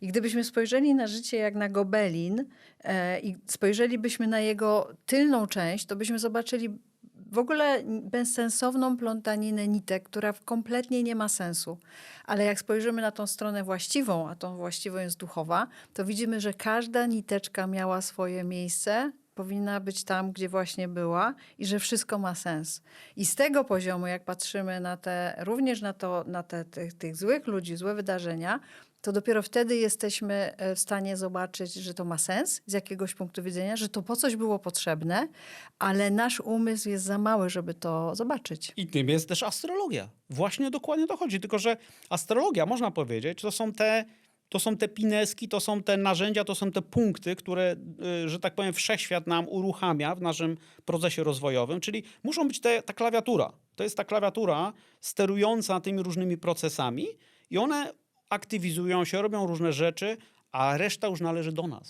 I gdybyśmy spojrzeli na życie jak na gobelin e, i spojrzelibyśmy na jego tylną część, to byśmy zobaczyli w ogóle bezsensowną plątaninę nitek, która kompletnie nie ma sensu. Ale jak spojrzymy na tą stronę właściwą, a tą właściwą jest duchowa, to widzimy, że każda niteczka miała swoje miejsce, powinna być tam, gdzie właśnie była i że wszystko ma sens. I z tego poziomu, jak patrzymy na te, również na to, na te, tych, tych złych ludzi, złe wydarzenia, to dopiero wtedy jesteśmy e, w stanie zobaczyć, że to ma sens z jakiegoś punktu widzenia, że to po coś było potrzebne, ale nasz umysł jest za mały, żeby to zobaczyć. I tym jest też astrologia. Właśnie dokładnie to chodzi. Tylko, że astrologia, można powiedzieć, to są te, to są te pineski, to są te narzędzia, to są te punkty, które, y, że tak powiem, wszechświat nam uruchamia w naszym procesie rozwojowym. Czyli muszą być te, ta klawiatura. To jest ta klawiatura sterująca tymi różnymi procesami i one aktywizują się, robią różne rzeczy, a reszta już należy do nas.